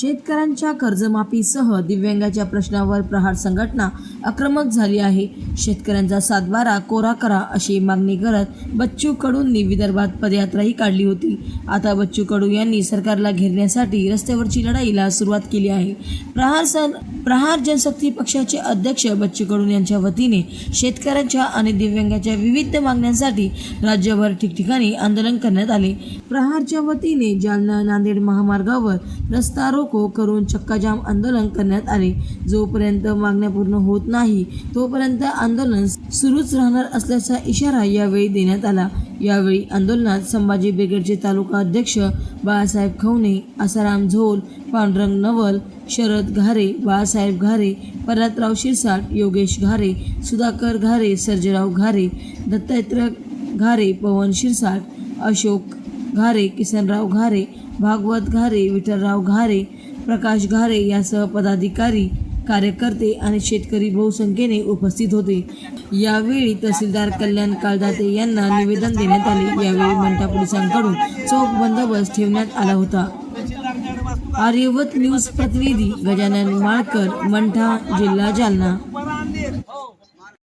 शेतकऱ्यांच्या कर्जमाफीसह दिव्यांगाच्या प्रश्नावर प्रहार संघटना आक्रमक झाली आहे. शेतकऱ्यांचा सातबारा कोरा करा अशी मागणी करत बच्चू कडूंनी विदर्भात पदयात्राही काढली होती. आता बच्चू कडू यांनी सरकारला घेरण्यासाठी रस्त्यावरची लढाईला सुरुवात केली आहे. प्रहार सन प्रहार जनशक्ती पक्षाचे अध्यक्ष बच्चू कडू यांच्या वतीने शेतकऱ्यांच्या आणि दिव्यांगाच्या विविध मागण्यांसाठी राज्यभर ठिकठिकाणी आंदोलन करण्यात आले. प्रहारच्या वतीने जालना नांदेड महामार्गावर रस्ता रोको करून चक्काजाम आंदोलन करण्यात आले. जोपर्यंत मागण्या पूर्ण होत नाही तोपर्यंत आंदोलन सुरूच राहणार असल्याचा इशारा यावेळी देण्यात आला. यावेळी आंदोलनात संभाजी ब्रिगेडचे तालुका अध्यक्ष बाळासाहेब खवणे आसाराम झोल पांडुरंग नवल शरद घारे बाळासाहेब घारे परतराव शिरसाट योगेश घारे सुधाकर घारे सर्जराव घारे दत्तात्रय घारे पवन शिरसाट अशोक घारे किसनराव घारे भागवत घारे विठ्ठलराव घारे प्रकाश घारे यासह पदाधिकारी कार्यकर्ते आणि शेतकरी बहुसंख्येने उपस्थित होते. यावेळी तहसीलदार कल्याण काळदाते यांना निवेदन देण्यात आले. यावेळी मंठा पोलिसांकडून चोख बंदोबस्त ठेवण्यात आला होता. आर्यवत न्यूज प्रतिनिधी गजानन माळकर मंठा जिल्हा जालना.